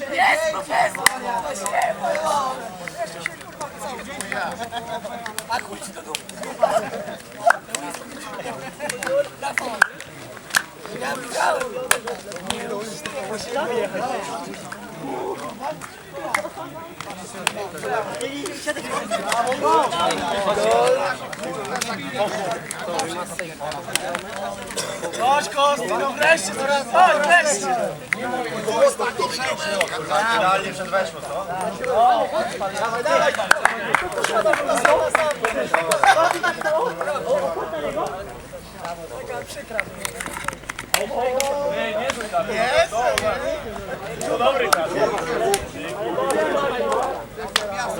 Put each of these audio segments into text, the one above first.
Jest! Jest! To się było! Jeszcze się kurwa pisał. A chuj ci do domu. Na koniec. Ja widziałem. Nie, to już jechać. Chodź Kosty, no wreszcie, chodź wreszcie! Idealnie przed weszło, co?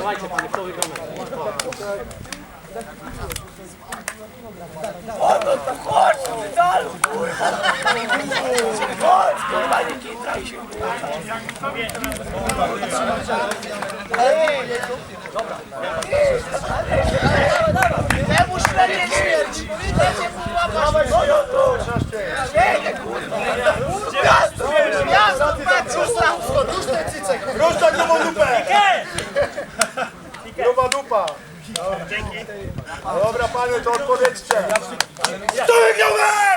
Chodź, medalu, kurwa! Chodź, kurwa, nie kitraj się! Temu śledzie śmierci! Śledzie mu łapać! No, no, tu! Śledzie, kurwa! Miasto! Miasto! Patrz, cycek! Ruszta grubą dupę! Gruba dupa! Dobra panie, to odpowiedzcie. Ogień cię!